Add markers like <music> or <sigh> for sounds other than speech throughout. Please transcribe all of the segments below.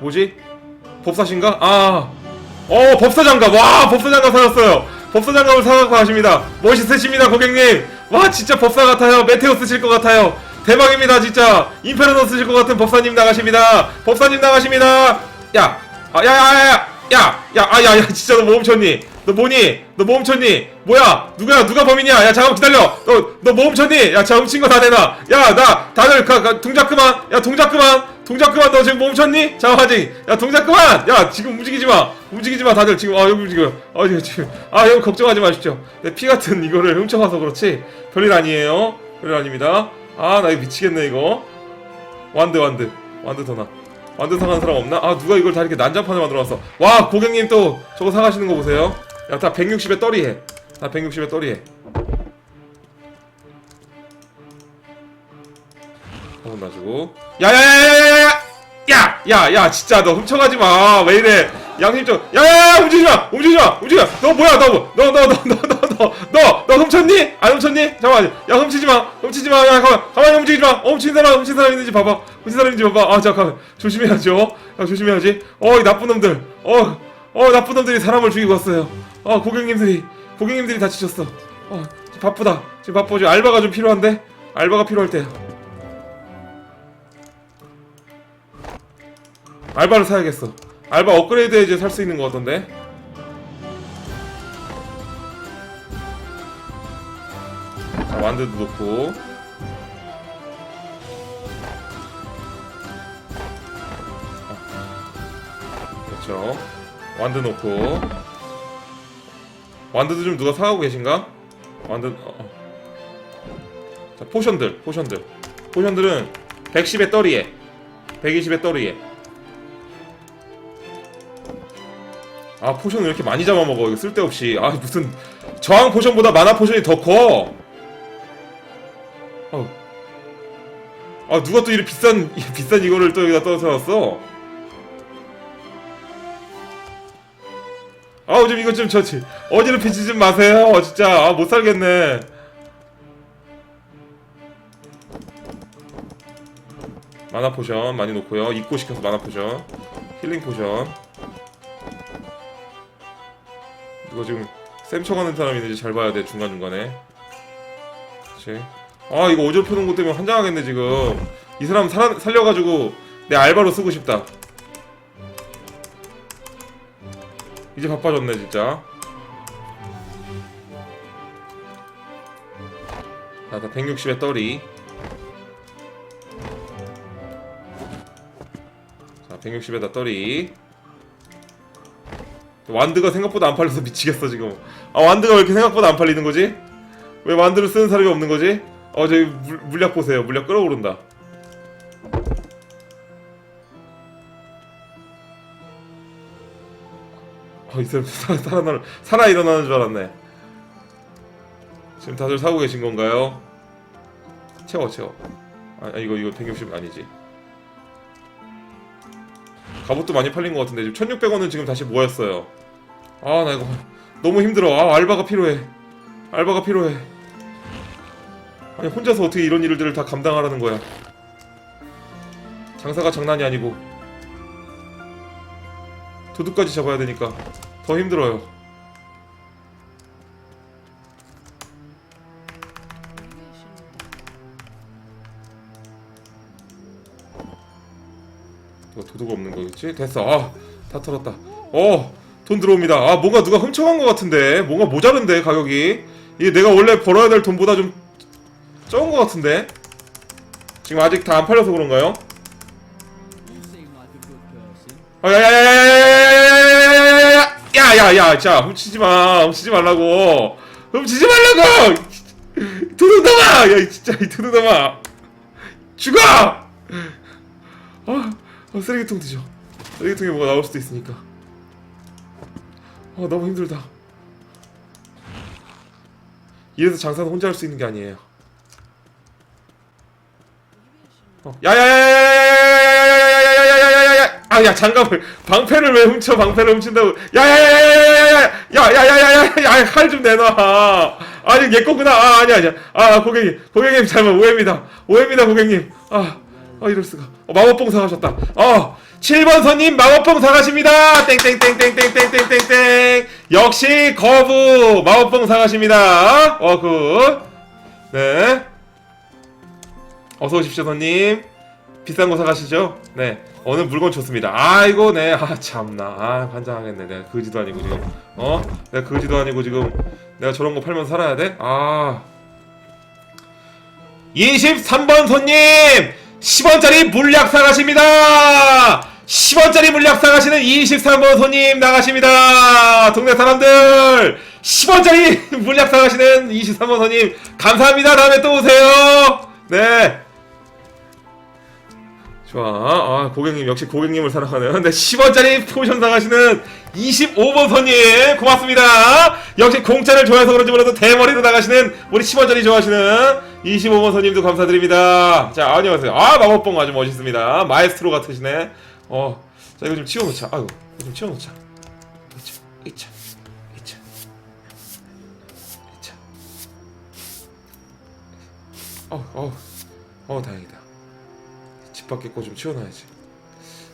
뭐지? 법사신가? 아, 어 법사 장갑. 와 법사 장갑 사셨어요. 법사 장갑을 사갖고 가십니다. 멋있으십니다 고객님. 와 진짜 법사 같아요. 메테오 쓰실 것 같아요. 대박입니다 진짜. 인페르노 쓰실 것 같은 법사님 나가십니다. 법사님 나가십니다. 야, 아, 야, 야, 야, 야, 야, 야, 아, 야, 야, 진짜 너 뭐 훔쳤니? 너 뭐니? 너뭐 훔쳤니? 뭐야? 누가 누가 범인이야? 야 잠깐 만 기다려. 너너뭐 훔쳤니? 야, 자 훔친 거 다 내놔. 야, 나 다들 가, 가, 동작 그만. 야, 동작 그만. 동작 그만. 너 지금 뭐 훔쳤니? 잠깐 아직. 야, 동작 그만. 야, 지금 움직이지 마. 움직이지 마. 다들 지금 아 여기 움직여. 아 지금 지금 아 여기 걱정하지 마십시오. 내 피 같은 이거를 훔쳐가서 그렇지. 별일 아니에요. 별일 아닙니다. 아, 나 이거 미치겠네 이거. 완드 완드 완드 더 나. 완드 사가는 사람 없나? 아 누가 이걸 다 이렇게 난장판을 만들어놨어 와 고객님 또 저거 사가시는 거 보세요 야 다 160에 떨이해. 다 160에 떨이해. 한번 놔주고. 야야야야야야 야야야 진짜 너 훔쳐가지 마 왜 이래? 양심 좀 야야야 움직이지 마! 움직이지 마! 움직여 너 뭐야 너너너너너너너너 훔쳤니? 안 훔쳤니? 잠깐만. 야 훔치지 마. 훔치지 마 야 가만 가만히 움직이지 마. 어, 훔친 사람 훔친 사람 있는지 봐봐. 훔친 사람 있는지 봐봐. 아 잠깐 조심해야죠. 야 조심해야지. 어이 나쁜 놈들. 어 어 나쁜 놈들이 사람을 죽이고 왔어요 어 고객님들이 고객님들이 다치셨어 어 지금 바쁘다 지금 바빠 지금 알바가 좀 필요한데 알바가 필요할 때야 알바를 사야겠어. 알바 업그레이드 이제 살 수 있는 거 같던데. 자, 완드도 놓고. 아, 그렇죠. 완드 놓고. 완드도 좀 누가 사가고 계신가? 완드. 어, 어. 자, 포션들, 포션들. 포션들은 110에 떨이에. 120에 떨이에. 아 포션을 이렇게 많이 잡아먹어 이거 쓸데없이 아 무슨 저항 포션보다 만화 포션이 더 커. 아, 아 누가 또 이렇게 비싼 이 <laughs> 비싼 이거를 또 여기다 떠서 놨어? 아우 좀 이거 좀 저지 어지럽히지 좀 마세요 진짜 아 못 살겠네. 만화 포션 많이 놓고요 입고 시켜서 만화 포션 힐링 포션 이거 지금 쌤 쳐가는 사람이 있는지 잘 봐야 돼 중간 중간에. 그렇지. 아 이거 어지럽혀 놓은 것 때문에 환장하겠네 지금. 이 사람 살아, 살려가지고 내 알바로 쓰고 싶다. 이제 바빠졌네 진짜. 자, 다 160에 떨이. 자, 160에다 떨이. 완드가 생각보다 안 팔려서 미치겠어 지금 아 완드가 왜 이렇게 생각보다 안 팔리는 거지? 왜 완드를 쓰는 사람이 없는 거지? 어 물, 물약 보세요 물약 끓어오른다 사, 살아나 살아 일어나는 줄 알았네. 지금 다들 사고 계신 건가요? 채워 채워. 아 이거 이거 160 아니지. 갑옷도 많이 팔린 것 같은데 지금 1600원은 지금 다시 모였어요. 아 나 이거 너무 힘들어. 아 알바가 필요해. 알바가 필요해. 아니 혼자서 어떻게 이런 일들을 다 감당하라는 거야? 장사가 장난이 아니고. 도둑까지 잡아야 되니까 더 힘들어요. 이거 도둑 없는 거겠지? 됐어. 아 다 털었다. 어 돈 들어옵니다. 아 뭔가 누가 훔쳐간 것 같은데. 뭔가 모자른데 가격이. 이게 내가 원래 벌어야 될 돈보다 좀 적은 것 같은데. 지금 아직 다 안 팔려서 그런가요? 아, 야야야야야 야야야 자 훔치지 마. 훔치지 말라고. 훔치지 말라고! 두루다마! 야 진짜 이 두루다마. 죽어! 어, 어 쓰레기통 드죠 쓰레기통에 뭐가 나올 수도 있으니까. 어 너무 힘들다. 이래서 장사는 혼자 할 수 있는 게 아니에요. 어, 야야야야야 아 야 장갑을 방패를 왜 훔쳐 방패를 훔친다고 야야야야야야야야야야야야야야 칼 좀 내놔 아니 얘 거구나 아 아니 아니야 아 고객님 고객님 잘못 오해입니다 오해입니다 고객님 아 아 이럴 수가. 어, 마법봉 사가셨다. 어 7번 손님 마법봉 사가십니다. 땡땡땡땡땡땡땡땡땡. 역시 거부 마법봉 사가십니다. 어 굿. 네. 어서 오십시오 손님. 비싼 거 사가시죠? 네. 어느 물건 좋습니다. 아이고 네. 아 참나. 아 반장하겠네. 내가 그지도 아니고 지금. 어? 내가 그지도 아니고 지금 내가 저런 거 팔면 살아야 돼? 아. 23번 손님! 10원짜리 물약 사가십니다! 10원짜리 물약 사가시는 23번 손님 나가십니다! 동네 사람들! 10원짜리 <laughs> 물약 사가시는 23번 손님 감사합니다! 다음에 또 오세요! 네. 좋아. 아, 고객님, 역시 고객님을 사랑하네요. 근데 10원짜리 포션 사가시는 25번 손님, 고맙습니다. 역시 공짜를 좋아해서 그런지 몰라도 대머리로 나가시는 우리 10원짜리 좋아하시는 25번 손님도 감사드립니다. 자, 안녕하세요. 아, 마법봉 아주 멋있습니다. 마에스트로 같으시네. 어, 자, 이거 좀 치워놓자. 아이고, 이거 좀 치워놓자. 이차, 이차, 이차, 이차. 어, 어, 어, 다행이다. 거좀 치워놔야지.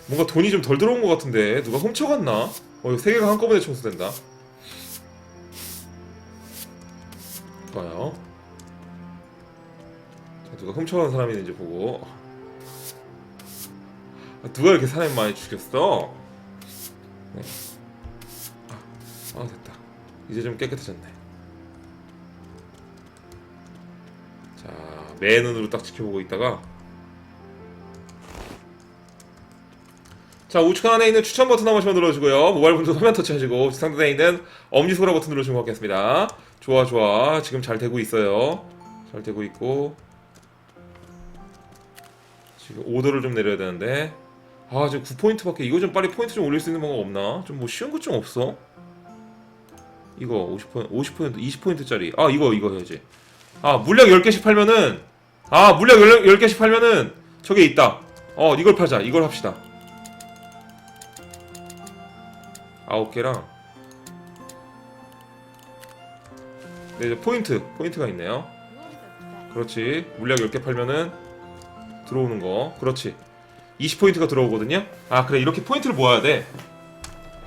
뭔가 돈이 좀 덜 들어온 것 같은데 누가 훔쳐갔나? 어 이거 세 개가 한꺼번에 청소된다. 좋아요. 자, 누가 훔쳐간 사람이 있는지 보고. 아, 누가 이렇게 사람 많이 죽였어? 네. 아, 아 됐다. 이제 좀 깨끗해졌네. 자, 매 눈으로 딱 지켜보고 있다가 자 우측 안에 있는 추천 버튼 한 번씩만 눌러주고요. 모바일 분도 화면 터치하시고 상단에 있는 엄지손가락 버튼 누르시면 고맙겠습니다. 좋아 좋아. 지금 잘 되고 있어요. 잘 되고 있고. 지금 오더를 좀 내려야 되는데. 아 지금 9포인트밖에 이거 좀 빨리 포인트 좀 올릴 수 있는 방법 없나? 좀 뭐 쉬운 것 좀 없어? 이거 50포인트, 50포인트, 20포인트짜리. 아 이거 이거 해야지. 아 물약 10개씩 팔면은 아 물약 10, 10개씩 팔면은 저게 있다. 어 이걸 팔자. 이걸 합시다 아홉 개랑. 네 이제 포인트 포인트가 있네요. 그렇지. 물약 10개 팔면은 들어오는 거. 그렇지. 20포인트가 들어오거든요. 아 그래. 이렇게 포인트를 모아야 돼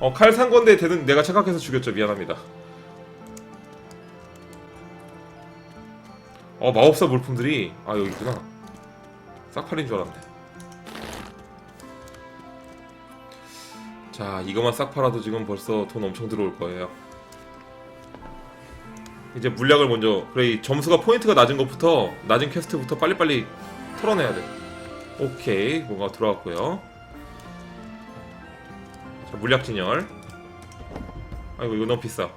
어 칼 산 건데 대든 내가 착각해서 죽였죠. 미안합니다. 어 마법사 물품들이 아 여기 있구나. 싹 팔린 줄 알았네 자 이거만 싹 팔아도 지금 벌써 돈 엄청 들어올 거예요. 이제 물약을 먼저 그래 이 점수가 포인트가 낮은 것부터 낮은 퀘스트부터 빨리빨리 털어내야 돼. 오케이 뭔가 들어왔고요. 자 물약 진열. 아이고 이거 너무 비싸.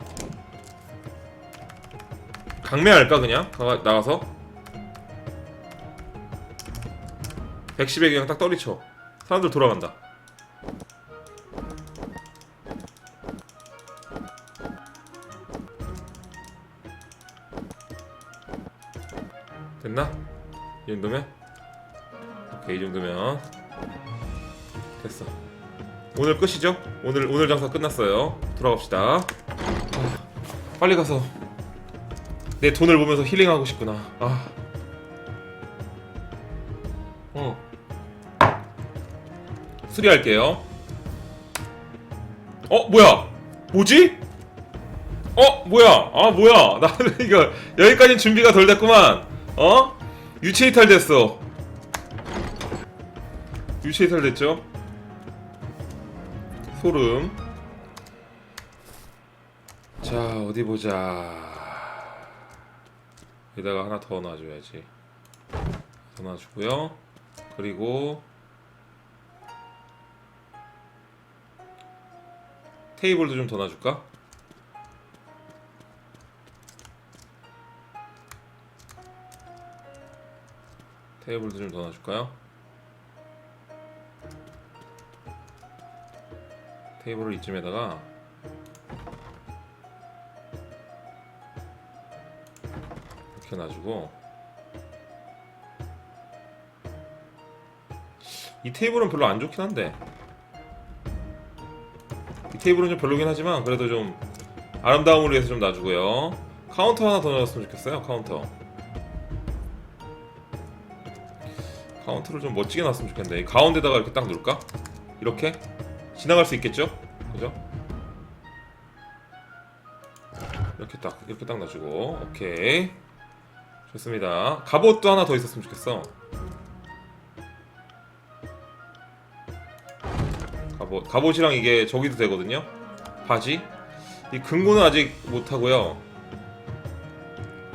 강매할까 그냥? 가, 나가서? 110에 그냥 딱 떨리쳐 사람들 돌아간다 이 정도면? 오케이 이 정도면. 됐어. 오늘 끝이죠? 오늘 오늘 장사 끝났어요. 돌아갑시다. 아, 빨리 가서 내 돈을 보면서 힐링하고 싶구나. 아. 어. 수리할게요. 어 뭐야? 뭐지? 어 뭐야? 아 뭐야? 나 이거 여기까지 준비가 덜 됐구만. 어? 유체 이탈 됐어. 유체 이탈 됐죠? 소름. 자, 어디 보자. 여기다가 하나 더 놔줘야지. 더 놔주고요. 그리고 테이블도 좀 더 놔줄까? 더 놔줄까요? 테이블을 이쯤에다가 이렇게 놔주고 이 테이블은 별로 안 좋긴 한데 이 테이블은 좀 별로긴 하지만 그래도 좀 아름다움을 위해서 좀 놔주고요 카운터 하나 더 넣었으면 좋겠어요 카운터 카운트를 좀 멋지게 놨으면 좋겠네 이 가운데다가 이렇게 딱 놓을까? 이렇게? 지나갈 수 있겠죠? 그죠? 이렇게 딱 이렇게 딱 놔주고 오케이 좋습니다 갑옷도 하나 더 있었으면 좋겠어 갑옷 갑옷이랑 이게 저기도 되거든요 바지 이 금고는 아직 못하고요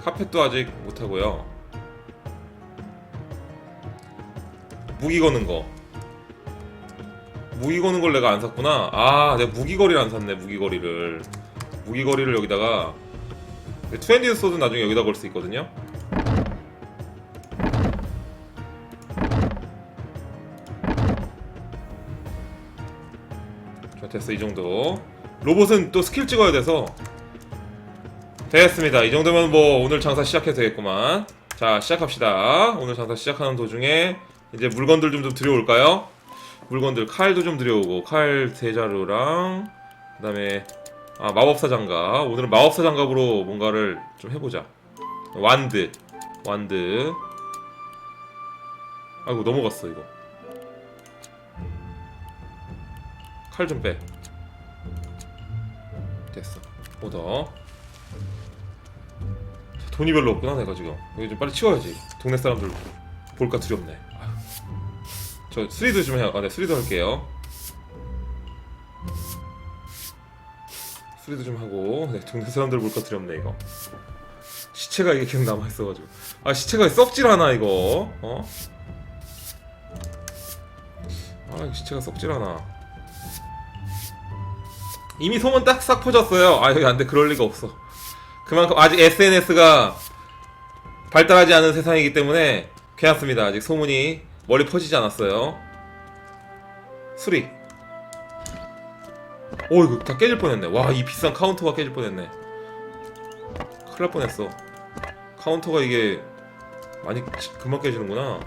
카펫도 아직 못하고요 무기 거는 거. 무기 거는 걸 내가 안 샀구나. 아 내가 무기 거리를 안 샀네 무기 거리를. 무기 거리를 여기다가 투핸디드 소드 나중에 여기다 걸 수 있거든요. 자 됐어 이 정도. 로봇은 또 스킬 찍어야 돼서. 됐습니다. 이 정도면 뭐 오늘 장사 시작해도 되겠구만. 자 시작합시다. 오늘 장사 시작하는 도중에 이제 물건들 좀, 좀 들여올까요? 물건들 칼도 좀 들여오고 칼 대자루랑 그 다음에 아 마법사 장갑. 오늘은 마법사 장갑으로 뭔가를 좀 해보자. 완드. 완드. 아이고 넘어갔어 이거. 칼 좀 빼. 됐어. 오더. 돈이 별로 없구나 내가 지금. 여기 좀 빨리 치워야지. 동네 사람들 볼까 두렵네. 아휴. 저 수리도 좀 해요. 아 네 수리도 할게요. 수리도 좀 하고 네, 동네 사람들 볼까 두렵네 이거. 시체가 이게 계속 남아 있어가지고. 아 시체가 썩질 않아 이거? 어? 아 시체가 썩질 않아 이미 소문 딱 싹 퍼졌어요. 아 여기 안돼. 그럴 리가 없어. 그만큼 아직 SNS가 발달하지 않은 세상이기 때문에 괜찮습니다. 아직 소문이 멀리 퍼지지 않았어요. 수리. 오 이거 다 깨질 뻔했네. 와 이 비싼 카운터가 깨질 뻔했네. 큰일 날 뻔했어. 카운터가 이게 많이 지- 금방 깨지는구나.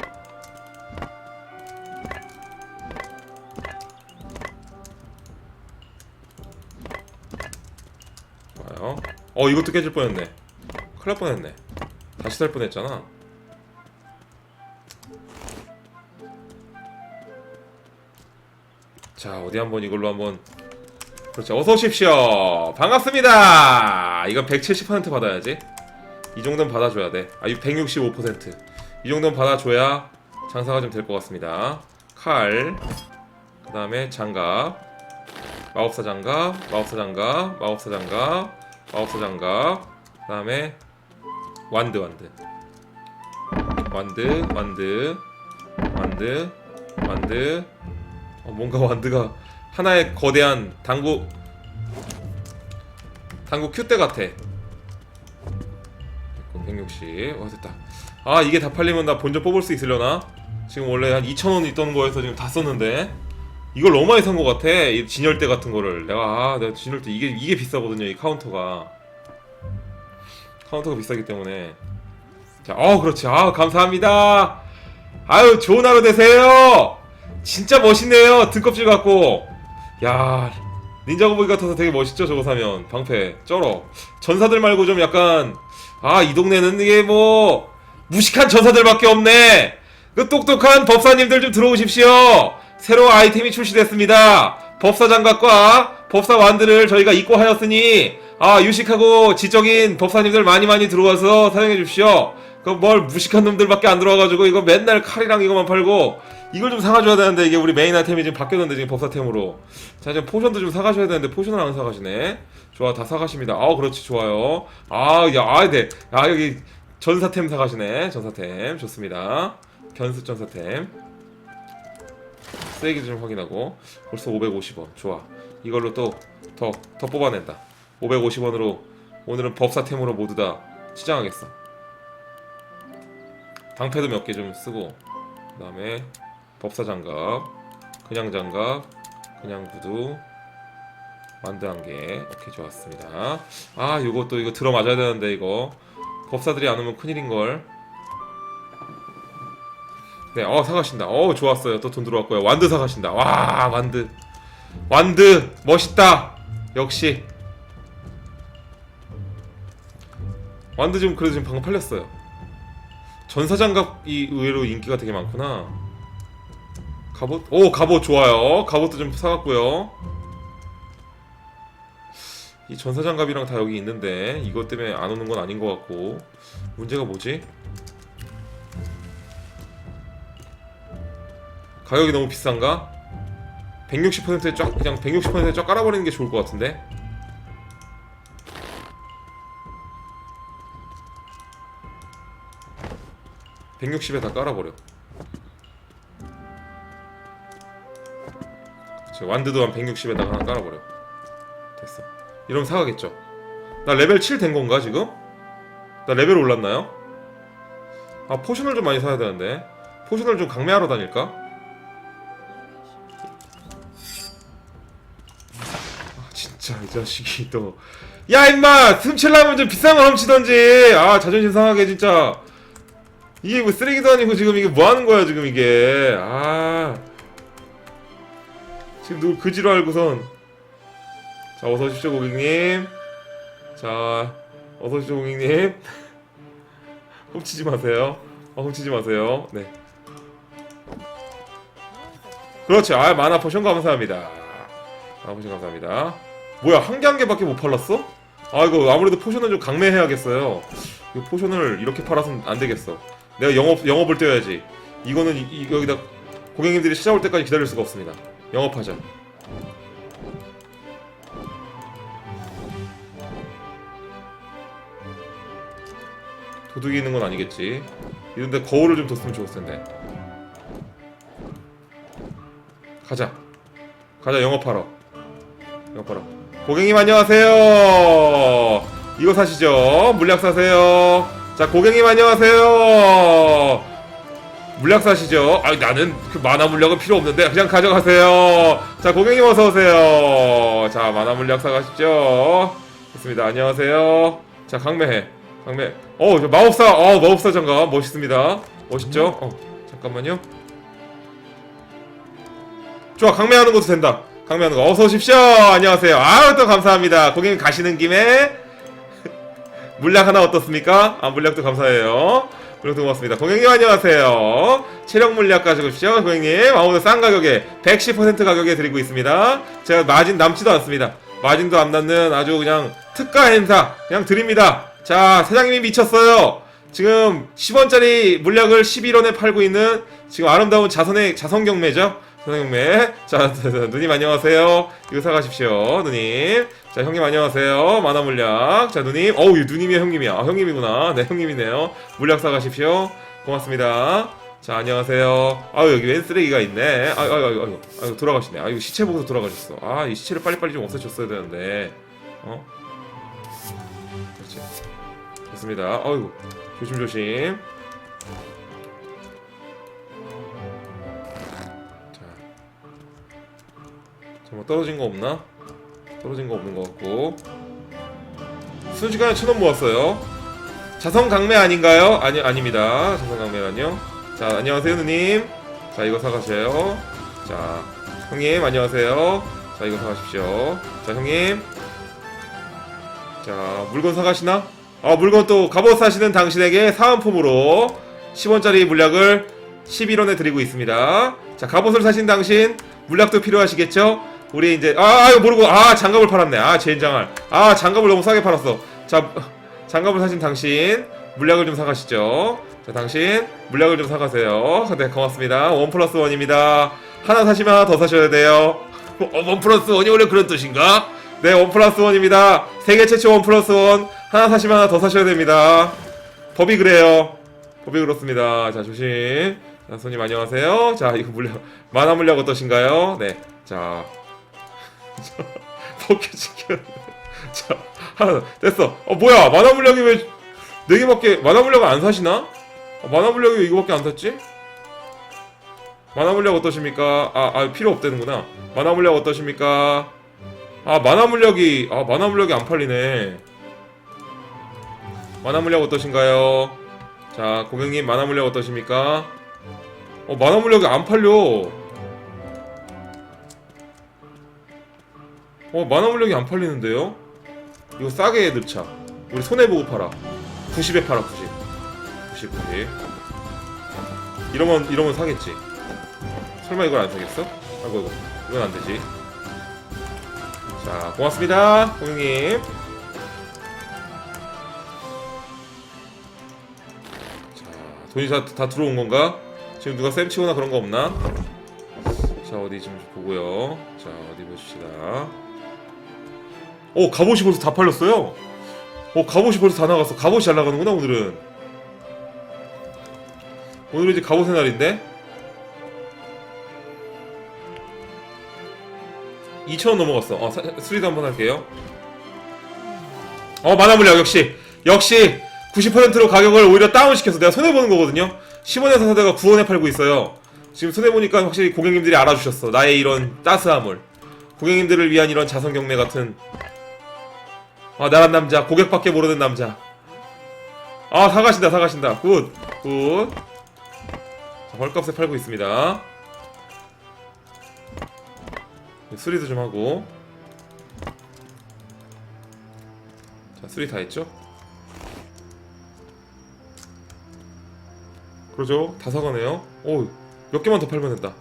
좋아요. 어 이것도 깨질 뻔했네. 큰일 날 뻔했네. 다시 살 뻔했잖아 자 어디 한번 이걸로 한번. 그렇죠. 어서 오십시오. 반갑습니다. 이건 170% 받아야지. 이 정도는 받아줘야 돼아 165%이 정도는 받아줘야 장사가 좀 될 것 같습니다. 칼. 그 다음에 장갑. 마법사 장갑 마법사 장갑 마법사 장갑 마법사 장갑. 그 다음에 완드 완드. 완드 완드. 완드 완드. 어, 뭔가 완드가 하나의 거대한 당구 당구 큐대 같아. 됐고, 160. 와 됐다. 아 이게 다 팔리면 나 본전 뽑을 수 있으려나? 지금 원래 한 2,000원 있던 거에서 지금 다 썼는데 이걸 너무 많이 산 것 같아. 이 진열대 같은 거를 내가 아 내가 진열대 이게 이게 비싸거든요. 이 카운터가 카운터가 비싸기 때문에 자, 어 그렇지. 아 감사합니다. 아유 좋은 하루 되세요. 진짜 멋있네요. 등껍질 같고. 야, 닌자 거북이 같아서 되게 멋있죠. 저거 사면 방패 쩔어. 전사들 말고 좀 약간 아 이 동네는 이게 뭐 무식한 전사들밖에 없네. 그 똑똑한 법사님들 좀 들어오십시오. 새로운 아이템이 출시됐습니다. 법사 장갑과 법사 완드를 저희가 입고 하였으니 아 유식하고 지적인 법사님들 많이 많이 들어와서 사용해 주십시오. 그뭘 무식한 놈들밖에 안 들어와가지고 이거 맨날 칼이랑 이거만 팔고 이걸 좀 사가줘야 되는데 이게 우리 메인 아이템이 지금 바뀌었는데 지금 법사템으로. 자 지금 포션도 좀 사가셔야 되는데 포션을 안 사가시네. 좋아 다 사가십니다. 아 그렇지 좋아요. 아야아네. 아 여기 전사템 사가시네. 전사템. 좋습니다. 견습 전사템. 쓰레기 좀 확인하고. 벌써 550원. 좋아. 이걸로 또 더더 뽑아낸다. 550원으로 오늘은 법사템으로 모두 다 치장하겠어. 방패도 몇 개 좀 쓰고 그 다음에 법사 장갑 그냥 장갑 그냥 구두 만드 한 개 오케이 좋았습니다 아 요것도 이거 들어 맞아야 되는데 이거 법사들이 안 오면 큰일인 걸 네, 어 사가신다. 어 좋았어요. 또 돈 들어왔고요. 완드 사가신다. 와 완드, 완드 멋있다. 역시 완드 지금 그래도 지금 방금 팔렸어요. 전사장갑이 의외로 인기가 되게 많구나. 갑옷? 오 갑옷 좋아요. 갑옷도 좀 사갔고요. 이 전사장갑이랑 다 여기 있는데 이것 때문에 안 오는 건 아닌 것 같고 문제가 뭐지? 가격이 너무 비싼가? 160%에 쫙 그냥 160%에 쫙 깔아버리는 게 좋을 것 같은데 (160에) 다 깔아버려 완드도 한 160에다가 하나 깔아버려. 됐어. 이러면 사가겠죠. 나 레벨 7 된 건가 지금? 나 레벨 올랐나요? 아 포션을 좀 많이 사야 되는데. 포션을 좀 강매하러 다닐까? 아 진짜 이 자식이 또. 야 임마! 훔칠라면 좀 비싼 거 훔치던지. 아 자존심 상하게 진짜. 이게 뭐 쓰레기도 아니고 지금 이게 뭐 하는 거야 지금 이게. 아 지금 누구 그지로 알고선. 자 어서 오십시오 고객님. 자 어서 오십시오 고객님. <laughs> 훔치지 마세요. 어, 훔치지 마세요. 네. 그렇죠. 아 만화 포션 감사합니다. 만화 포션 감사합니다. 뭐야 한 개 한 개밖에 못 팔랐어? 아 이거 아무래도 포션은 좀 강매해야겠어요. 이 포션을 이렇게 팔아서는 안 되겠어. 내가 영업 영업을 뛰어야지. 이거는 이, 이- 여기다 고객님들이 찾아올 때까지 기다릴 수가 없습니다 영업하자. 도둑이 있는 건 아니겠지. 이런데 거울을 좀 뒀으면 좋을 텐데. 가자. 가자 영업하러. 영업하러. 고객님 안녕하세요. 이거 사시죠? 물약 사세요. 자 고객님 안녕하세요 물약 사시죠? 아 나는 그 만화 물약은 필요 없는데 그냥 가져가세요. 자 고객님 어서 오세요. 자 만화 물약 사가시죠 좋습니다. 안녕하세요. 자 강매해 강매. 어저 마법사. 어 마법사 장갑 멋있습니다. 멋있죠? 어 잠깐만요. 좋아 강매하는 것도 된다. 강매하는 거. 어서 오십시오. 안녕하세요. 아유 또 감사합니다. 고객님 가시는 김에 <laughs> 물약 하나 어떻습니까? 아 물약도 감사해요 물약도 고맙습니다. 고객님 안녕하세요. 체력 물약 가지고 오십시오. 고객님 아 오늘 싼 가격에 110% 가격에 드리고 있습니다. 제가 마진 남지도 않습니다. 마진도 안 남는 아주 그냥 특가 행사 그냥 드립니다. 자 사장님이 미쳤어요. 지금 10원짜리 물약을 11원에 팔고 있는 지금 아름다운 자선의 자선 경매죠 경매 자 누님 안녕하세요. 이거 사가십시오 누님. 자 형님 안녕하세요. 만화 물약. 자 누님. 어우 이 누님이 형님이야. 아, 형님이구나. 네 형님이네요. 물약 사가십시오. 고맙습니다. 자 안녕하세요. 아유 여기 웬 쓰레기가 있네. 아유 아유 아유 아유, 아유 돌아가시네. 아유 시체 보고서 돌아가셨어. 아 이 시체를 빨리빨리 좀 없애줬어야 되는데. 어? 그렇지. 좋습니다. 아유 조심조심 정말 떨어진 거 없나? 떨어진 거 없는 것 같고 순식간에 천원 모았어요. 자성 강매 아닌가요? 아니 아닙니다. 자성 강매는요. 자 안녕하세요 누님. 자 이거 사가세요. 자 형님 안녕하세요. 자 이거 사가십시오. 자 형님. 자 물건 사가시나? 아 물건 또 갑옷 사시는 당신에게 사은품으로 10원짜리 물약을 11원에 드리고 있습니다. 자 갑옷을 사신 당신 물약도 필요하시겠죠? 우리 이제 아, 아 이거 모르고 아 장갑을 팔았네. 아 젠장할. 아 장갑을 너무 싸게 팔았어. 자 <laughs> 장갑을 사신 당신 물약을 좀 사가시죠. 자 당신 물약을 좀 사가세요. <laughs> 네 고맙습니다. 원 플러스 원입니다. 하나 사시면 하나 더 사셔야 돼요. <laughs> 어, 원 플러스 원이 원래 그런 뜻인가? 네, 원 플러스 원입니다. 세계 최초 원 플러스 원. 하나 사시면 하나 더 사셔야 됩니다. 법이 그래요. 법이 그렇습니다. 자, 조심. 자, 손님 안녕하세요. 자, 이거 물량, 만화 물량 어떠신가요? 네. 자. <laughs> 벗겨지게. <laughs> 자, 하나, 됐어. 어, 뭐야. 만화 물량이 왜, 네 개밖에, 만화 물량을 안 사시나? 아, 만화 물량이 왜 이거밖에 안 샀지? 만화 물량 어떠십니까? 아, 아, 필요 없다는구나. 만화 물량 어떠십니까? 아 만화 물력이 아 만화 물력이 안 팔리네 만화 물력 어떠신가요? 자 고객님 만화 물력 어떠십니까? 어 만화 물력이 안 팔려 어 만화 물력이 안 팔리는데요? 이거 싸게 넣자 우리 손해보고 팔아 90에 팔아 90 90 90 이러면 이러면 사겠지. 설마 이걸 안 사겠어? 아이고 이거 이건 안 되지. 자 고맙습니다 고객님. 자 돈이 다, 다 들어온 건가? 지금 누가 쌤 치거나 그런 거 없나? 자 어디 좀 보고요. 자 어디 보십시다. 오 갑옷이 벌써 다 팔렸어요. 오 갑옷이 벌써 다 나갔어. 갑옷이 잘 나가는구나 오늘은. 오늘은 이제 갑옷의 날인데. 2,000원 넘어갔어. 어, 사, 수리도 한번 할게요. 어, 만화 물량 역시. 역시 90%로 가격을 오히려 다운시켜서 내가 손해보는 거거든요. 10원에서 사다가 9원에 팔고 있어요. 지금 손해보니까 확실히 고객님들이 알아주셨어. 나의 이런 따스함을. 고객님들을 위한 이런 자선 경례 같은. 아, 나란 남자. 고객밖에 모르는 남자. 아, 사가신다, 사가신다. 굿, 굿. 자, 헐값에 팔고 있습니다. 수리도 좀 하고. 자, 수리 다 했죠? 그러죠? 다 사가네요. 오, 몇 개만 더 팔면 된다.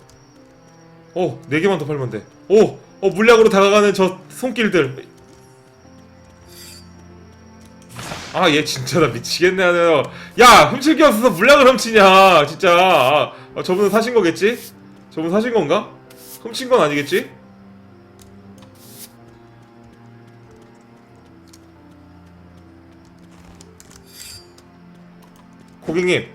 오, 네 개만 더 팔면 돼. 오, 어, 물량으로 다가가는 저 손길들. 아, 얘 진짜 나 미치겠네 하네요. 야, 훔칠 게 없어서 물량을 훔치냐, 진짜. 아, 아, 저분은 사신 거겠지? 저분 사신 건가? 훔친 건 아니겠지? 고객님,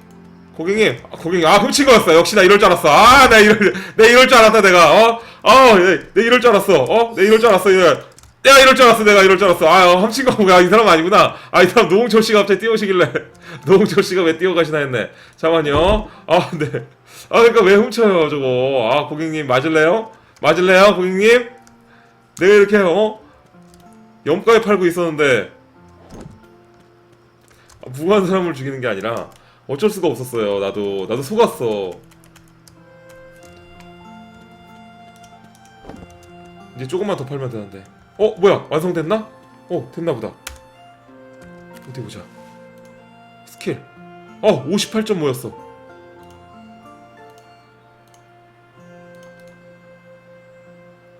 고객님, 아, 고객님, 아 훔친 거였어. 역시 나 이럴 줄 알았어. 아, 나 이럴, 내 이럴 줄 알았다 내가. 어, 어, 내, 내 이럴 줄 알았어. 어, 내 이럴 줄 알았어. 이래. 내가 이럴 줄 알았어. 내가 이럴 줄 알았어. 아, 어, 훔친 거구나. 이 사람 아니구나. 아, 이 사람 노홍철 씨가 갑자기 뛰어오시길래 <laughs> 노홍철 씨가 왜 뛰어가시나 했네. 잠깐만요. 아, 네. 아, 그러니까 왜 훔쳐요, 저거? 아, 고객님 맞을래요? 맞을래요, 고객님? 내가 이렇게 어 염가에 팔고 있었는데 아, 무고한 사람을 죽이는 게 아니라 어쩔 수가 없었어요. 나도 나도 속았어. 이제 조금만 더 팔면 되는데. 어 뭐야 완성됐나? 어 됐나 보다. 어디 보자. 스킬. 어 58점 모였어.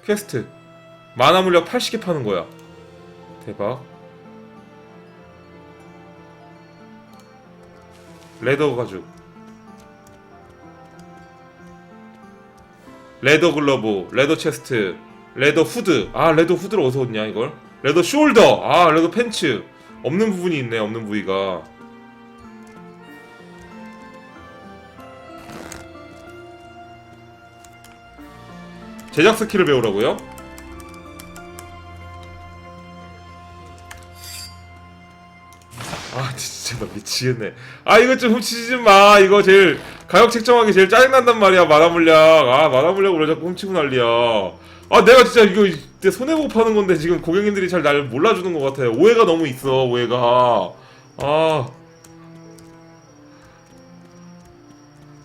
퀘스트. 만화 물약 80개 파는 거야. 대박. 레더 가죽. 레더 글러브, 레더 체스트, 레더 후드. 아, 레더 후드를 어디서 얻냐, 이걸? 레더 숄더. 아, 레더 팬츠. 없는 부분이 있네, 없는 부위가. 제작 스킬을 배우라고요? 아 진짜 나 미치겠네 아 이거 좀 훔치지 좀 마 이거 제일 가격 책정하기 제일 짜증난단 말이야 만화물약 아 만화물약으로 왜 자꾸 훔치고 난리야 아 내가 진짜 이거 내 손해 보고 파는 건데 지금 고객님들이 잘 날 몰라주는 것 같아요. 오해가 너무 있어 오해가. 아.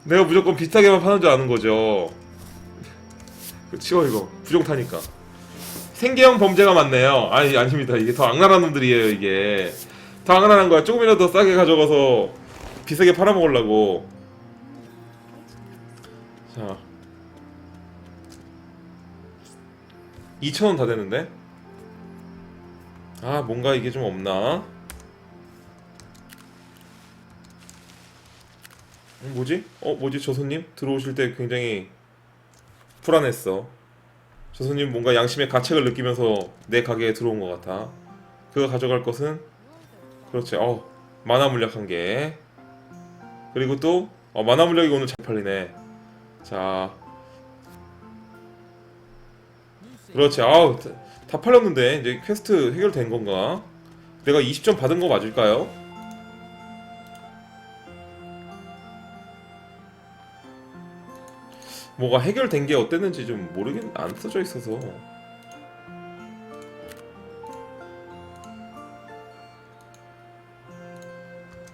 내가 무조건 비싸게만 파는 줄 아는 거죠. 그 치워 이거. 부정 타니까. 생계형 범죄가 많네요. 아니 아닙니다. 이게 더 악랄한 놈들이에요 이게. 더 악랄한 거야. 조금이라도 더 싸게 가져가서 비싸게 팔아먹으려고. 자 2,000원 다 되는데 아 뭔가 이게 좀 없나 음, 뭐지? 어 뭐지 저 손님? 들어오실 때 굉장히 불안했어 저 손님 뭔가 양심의 가책을 느끼면서 내 가게에 들어온 것 같아 그가 가져갈 것은 그렇지. 어, 만화 물약 한 개. 그리고 또 어, 만화 물약이 오늘 잘 팔리네. 자, 그렇지. 아우, 다, 다 팔렸는데 이제 퀘스트 해결된 건가? 내가 20점 받은 거 맞을까요? 뭐가 해결된 게 어땠는지 좀 모르겠 안 써져 있어서.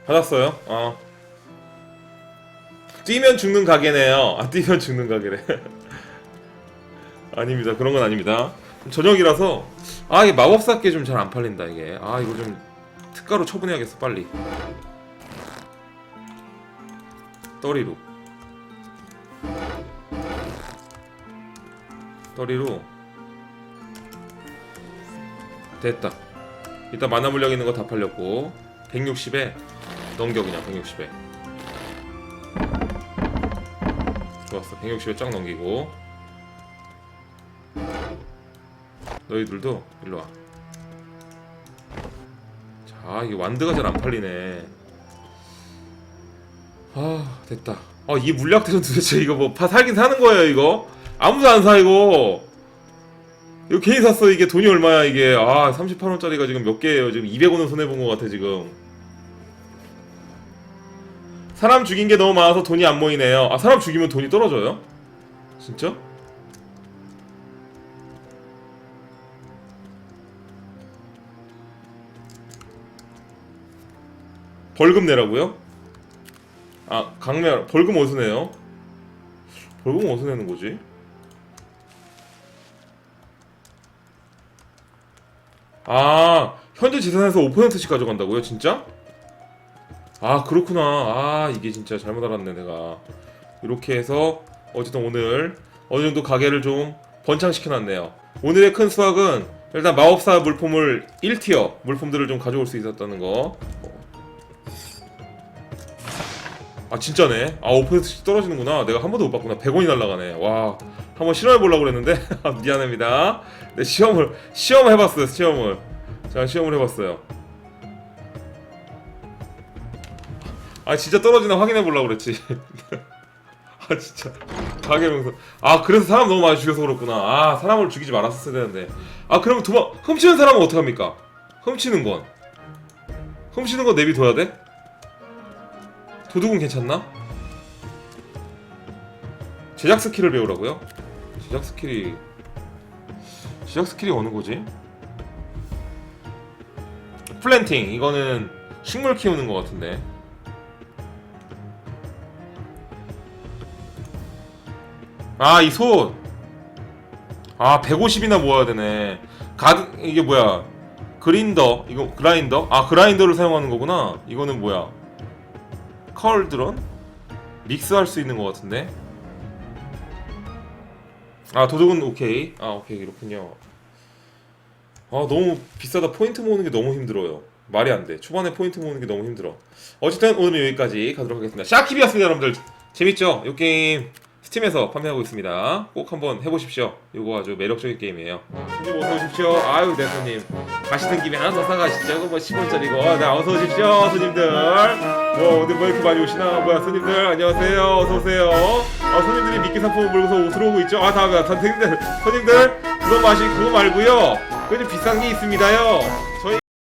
받았어요. 어. 뛰면 죽는 가게네요. 아 뛰면 죽는 가게래. <laughs> 아닙니다. 그런 건 아닙니다. 저녁이라서 아, 이게 마법사께 좀 잘 안 팔린다 이게. 아, 이거 좀 특가로 처분해야겠어 빨리. 떠리로. 떠리로. 됐다. 일단 만화 물력 있는 거 다 팔렸고 160에 넘겨 그냥 160에. 좋았어. 160에 쫙 넘기고 너희들도 일로 와 자, 이게 완드가 잘 안 팔리네. 아, 됐다. 아, 이 물약들은 도대체 이거 뭐파 살긴 사는 거예요, 이거? 아무도 안 사, 이거. 이거 괜히 샀어, 이게 돈이 얼마야, 이게. 아, 38원짜리가 지금 몇 개예요? 지금 200원은 손해본 것 같아, 지금. 사람 죽인 게 너무 많아서 돈이 안 모이네요. 아, 사람 죽이면 돈이 떨어져요? 진짜? 벌금 내라고요? 아 강매 벌금 어디서 내요? 벌금 어디서 내는 거지? 아 현재 재산에서 5%씩 가져간다고요? 진짜? 아 그렇구나 아 이게 진짜 잘못 알았네 내가 이렇게 해서 어쨌든 오늘 어느 정도 가게를 좀 번창시켜놨네요 오늘의 큰 수확은 일단 마법사 물품을 1티어 물품들을 좀 가져올 수 있었다는 거 아 진짜네? 아 5%씩 떨어지는구나. 내가 한 번도 못 봤구나. 100원이 날라가네. 와 한번 실험해 보려고 그랬는데? 아, <laughs> 미안합니다. 네 시험을 시험을 해봤어요 시험을. 제가 시험을 해봤어요. 아 진짜 떨어지나 확인해 보려고 그랬지. <laughs> 아 진짜. 가게 명소. 아 그래서 사람 너무 많이 죽여서 그렇구나. 아 사람을 죽이지 말았었어야 되는데. 아 그러면 도망 훔치는 사람은 어떡합니까? 훔치는 건. 훔치는 건 내비둬야 돼? 도둑은 괜찮나? 제작 스킬을 배우라고요? 제작 스킬이 제작 스킬이 어느 거지? 플랜팅 이거는 식물 키우는 것 같은데 아이 솥! 아 150이나 모아야 되네 가드 이게 뭐야 그린더 이거 그라인더? 아 그라인더를 사용하는 거구나 이거는 뭐야 컬드론? 믹스할 수 있는 것 같은데? 아 도둑은 오케이. 아 오케이 이렇군요. 아 너무 비싸다. 포인트 모으는 게 너무 힘들어요. 말이 안돼. 초반에 포인트 모으는 게 너무 힘들어. 어쨌든 오늘은 여기까지 가도록 하겠습니다. 샤키비였습니다 여러분들. 재밌죠? 이 게임 스팀에서 판매하고 있습니다. 꼭 한번 해보십시오. 이거 아주 매력적인 게임이에요. 손님 어서 오십시오. 아유 네 손님. 가시는 김에 하나 더 사가시죠. 뭐 10원짜리고. 네 어서 오십시오 손님들. 뭐 오늘 뭐 이렇게 많이 오시나? 뭐야 손님들? 안녕하세요. 어서 오세요. 아 손님들이 미끼 상품을 몰고서 옷으로 오고 있죠? 아다 다, 손님들 손님들 그거 마시 그거 말고요. 그좀 비싼 게 있습니다요. 저희